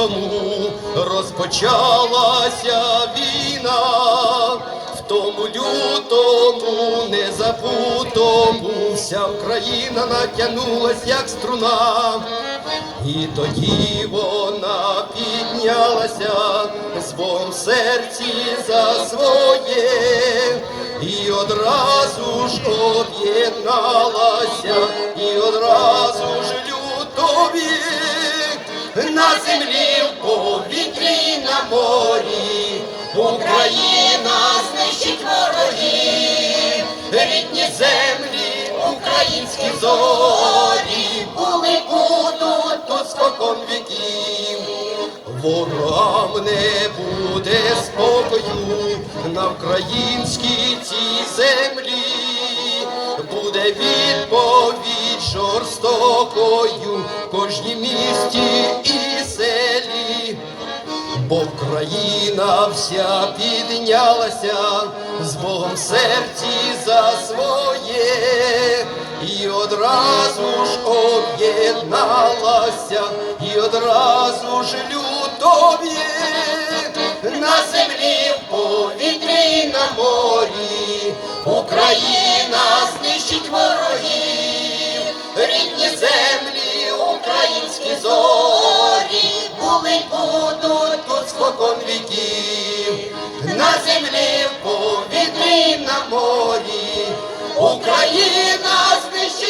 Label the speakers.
Speaker 1: тому розпочалася війна, в тому лютому незабутому вся Україна натягнулась, як струна. І тоді вона піднялася з Богом серці за своє, і одразу ж об'єдналася, на землі, в повітрі, і на морі. Україна знищить ворогів, рідні землі, українські зорі, були будуть тут спокон віків. Ворогам не буде спокою на українській цій землі, буде відповідь жорстокою в кожній місті. Бо Україна вся піднялася з Богом серці за своє, і одразу ж об'єдналася, і одразу ж лютов'є на землі, в повітрі на морі. Україна знищить ворогів, землі, в повітрі на морі, Україна знищена.